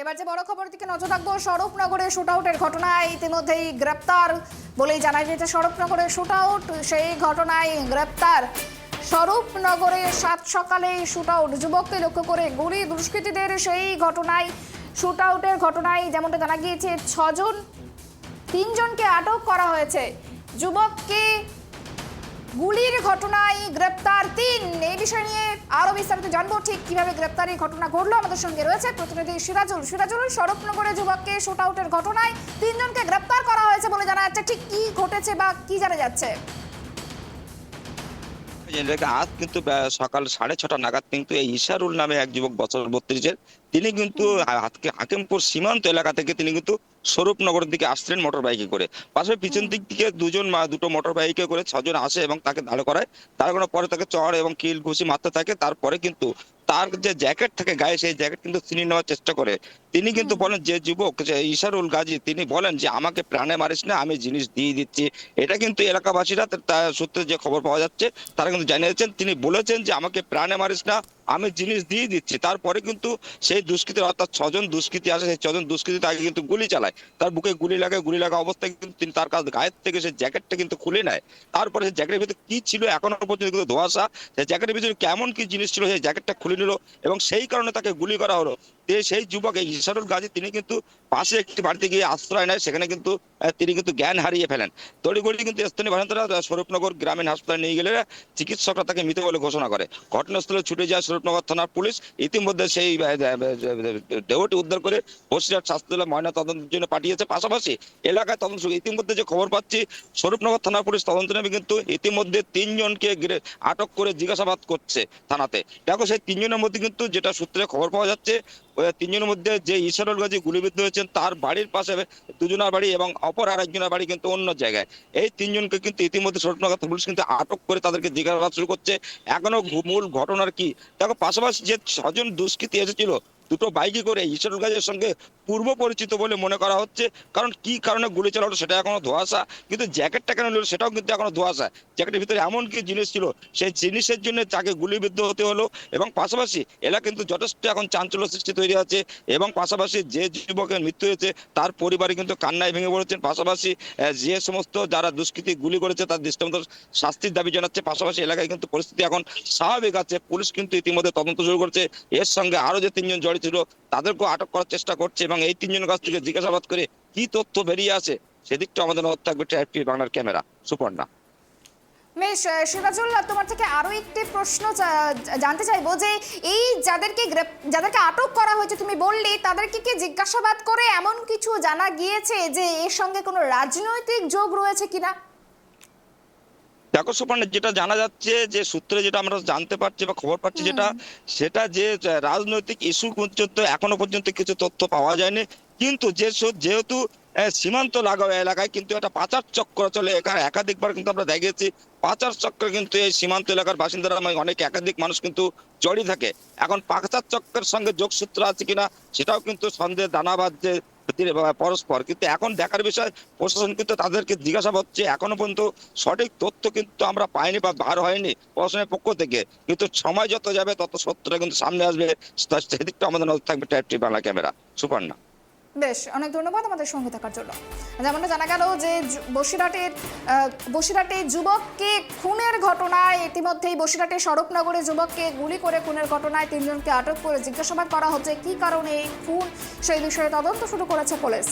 এবার যে বড় খবর দিকে নজর রাখব, স্বরূপনগরে শুট আউটের ঘটনায় ইতিমধ্যেই গ্রেপ্তার বলেই জানা গেছে স্বরূপনগরে শুট আউট সেই ঘটনায় গ্রেপ্তার স্বরূপনগরে সাত সকালে শুট আউট যুবককে লক্ষ্য করে গুলি দুষ্কৃতীদের সেই ঘটনায় শুট আউটের ঘটনায় যেমনটা জানা গিয়েছে, ছজন, তিনজনকে আটক করা হয়েছে। যুবককে গুলির ঘটনায় গ্রেপ্তার তিন। এই বিষয় নিয়ে আরও বিস্তারিত জানব। ঠিক কীভাবে গ্রেপ্তারের ঘটনা ঘটলো? আমাদের সঙ্গে রয়েছে প্রতিনিধি সিরাজুল। সিরাজুল স্বরূপনগরে যুবককে শুট আউটের ঘটনায় তিনজনকে গ্রেপ্তার করা হয়েছে বলে জানা যাচ্ছে। ঠিক কি ঘটেছে বা কি জানা যাচ্ছে? এটাকে আজ কিন্তু সকাল সাড়ে ছটা নাগাদ কিন্তু এই ইশারুল নামে এক যুবক বছর বত্রিশের তিনি কিন্তু হাতকে- হাকিমপুর সীমান্ত এলাকা থেকে তিনি কিন্তু স্বরূপনগরের দিকে আসছিলেন মোটর বাইকে করে। পাশে পিছন দিক থেকে দুজন মা- দুটো মোটর বাইকে করে ছজন আসে এবং তাকে দাঁড় করায়। দাঁড় করার পরে তাকে চড় এবং কিল ঘুষি মারতে থাকে। তারপরে কিন্তু তার যে জ্যাকেট থাকে গায়ে সেই জ্যাকেট কিন্তু ছিনিয়ে নেওয়ার চেষ্টা করে। তিনি কিন্তু বলেন যে যুবক যে ইশারুল গাজী তিনি বলেন যে আমাকে প্রাণে মারিস না আমি জিনিস দিয়ে দিচ্ছি। এটা কিন্তু এলাকাবাসীরা তার- তার সূত্রে যে খবর পাওয়া যাচ্ছে তারা কিন্তু জানিয়েছেন তিনি বলেছেন যে আমাকে প্রাণে মারিস না আমি জিনিস দিয়ে দিচ্ছি। তারপরে কিন্তু সেই দুষ্কৃতির, অর্থাৎ ছজন দুষ্কৃতি আসে, সেই ছজন দুষ্কৃতি তাকে কিন্তু গুলি চালায়। তার বুকে গুলি লাগে, গুলি লাগা অবস্থায় কিন্তু তিনি তার কাছ গায়ের থেকে সেই জ্যাকেটটা কিন্তু খুলে নেয়। তারপরে সেই জ্যাকেটের ভিতরে কি ছিল, এখনও পর্যন্ত কিন্তু ধোয়াশা, সেই জ্যাকেটের ভিতরে কেমন কি জিনিস ছিল, সেই জ্যাকেটটা খুলে নিল এবং সেই কারণে তাকে গুলি করা হলো। তে সেই যুবক, এই ইশারুল গাজী, তিনি কিন্তু পাশে একটি বাড়িতে গিয়ে আশ্রয় নেয়। সেখানে কিন্তু তিনি কিন্তু জ্ঞান হারিয়ে ফেলেন। তড়িগড়ি কিন্তু স্থানীয় বাসিন্দারা স্বরূপনগর গ্রামীণ হাসপাতালে নিয়ে গেলে চিকিৎসকরা তাকে মৃত বলে ঘোষণা করে। ঘটনাস্থলে ছুটে যায় স্বরূপনগর থানার পুলিশ। ইতিমধ্যে সেই দেহটি উদ্ধার করে বসিরহাট স্বাস্থ্য ময়না তদন্তের জন্য পাঠিয়েছে। পাশাপাশি এলাকায় তদন্ত ইতিমধ্যে যে খবর পাচ্ছি, স্বরূপনগর থানার পুলিশ তদন্ত নেবে কিন্তু ইতিমধ্যে তিনজনকে আটক করে জিজ্ঞাসাবাদ করছে থানাতে। দেখো সেই তিনজনের মধ্যে কিন্তু যেটা সূত্রে খবর পাওয়া যাচ্ছে তিনজনের মধ্যে যে ইশারুল গাজী গুলিবিদ্ধ হয়েছেন, তার বাড়ির পাশে দুজনের বাড়ি এবং অপর আর একজনের বাড়ি কিন্তু অন্য জায়গায়। এই তিনজনকে কিন্তু ইতিমধ্যে সরকার পুলিশ কিন্তু আটক করে তাদেরকে জিজ্ঞাসাবাদ শুরু করছে। এখনও মূল ঘটনার কি? দেখো, পাশাপাশি যে ছজন দুষ্কৃতী এসেছিল দুটো বাইকে করে ইশারুল গাজের সঙ্গে পূর্ব পরিচিত বলে মনে করা হচ্ছে। কারণ কি কারণে গুলি চালালো সেটা এখনও ধোয়াশা। কিন্তু জ্যাকেটটা কেন নিল সেটাও কিন্তু এখনও ধোয়াশা। জ্যাকেটের ভিতরে এমন কি জিনিস ছিল, সেই জিনিসের জন্য তাকে গুলিবিদ্ধ হতে হলো এবং পাশাপাশি এলাকা কিন্তু যথেষ্ট এখন চাঞ্চল্য সৃষ্টি তৈরি আছে এবং পাশাপাশি যে যুবকের মৃত্যু হয়েছে, তার পরিবারে কিন্তু কান্নায় ভেঙে পড়েছেন। পাশাপাশি যে সমস্ত যারা দুষ্কৃতী গুলি করেছে তার দৃষ্টান্ত শাস্তির দাবি জানাচ্ছে। পাশাপাশি এলাকায় কিন্তু পরিস্থিতি এখন স্বাভাবিক আছে। পুলিশ কিন্তু ইতিমধ্যে তদন্ত শুরু করছে। এর সঙ্গে আরও যে তিনজন জড়িত ছিল তাদেরকেও আটক করার চেষ্টা করছে এবং এই তিনজনের কাছ থেকে জিজ্ঞাসাবাদ করে কি তথ্য বেরিয়ে আসে সেদিকটা আমাদের নজর থাকবে টিআরপি বাংলার ক্যামেরা। সুপর্ণা। বেশ আহ, সিরাজুল্লাহ তোমার থেকে আরও একটি প্রশ্ন জানতে চাইব যে এই যাদেরকে যাদেরকে আটক করা হয়েছে তুমি বললে তাদেরকে কি জিজ্ঞাসাবাদ করে এমন কিছু জানা গিয়েছে যে এর সঙ্গে কোনো রাজনৈতিক যোগ রয়েছে কিনা? দেখো সুপর্ণা যেটা জানা যাচ্ছে যে সূত্রে যেটা আমরা জানতে পারছি বা খবর পাচ্ছি যেটা সেটা যে রাজনৈতিক ইস্যু পর্যন্ত এখনও পর্যন্ত কিছু তথ্য পাওয়া যায়নি। কিন্তু যে যেহেতু সীমান্ত লাগা এলাকায় কিন্তু একটা পাচার চক্র চলে এখানে একাধিকবার কিন্তু আমরা দেখেছি পাচার চক্র কিন্তু এই সীমান্ত এলাকার বাসিন্দারা মানে অনেক একাধিক মানুষ কিন্তু জড়িয়ে থাকে। এখন পাচার চক্রের সঙ্গে যোগসূত্র আছে কিনা সেটাও কিন্তু সন্দেহ দানা বাঁধছে পরস্পর। কিন্তু এখন দেখার বিষয়, প্রশাসন কিন্তু তাদেরকে জিজ্ঞাসা হচ্ছে এখনও পর্যন্ত সঠিক তথ্য কিন্তু আমরা পাইনি বা বার হয়নি প্রশাসনের পক্ষ থেকে। কিন্তু সময় যত যাবে, তত সত্যটা কিন্তু সামনে আসবে। সেদিকটা আমাদের নজর থাকবে ট্যাপ টি বাংলা ক্যামেরা। সুপর্ণা। বেশ, অনেক ধন্যবাদ আমাদের সঙ্গে থাকার জন্য। যেমনটা জানা গেল যে বসিরহাটের বসিরহাটে যুবককে খুনের ঘটনায়, ইতিমধ্যেই বসিরহাটে স্বরূপনগরে যুবককে গুলি করে খুনের ঘটনায় তিনজনকে আটক করে জিজ্ঞাসাবাদ করা হচ্ছে, কি কারণে খুন? সেই বিষয়ে তদন্ত শুরু করেছে পুলিশ।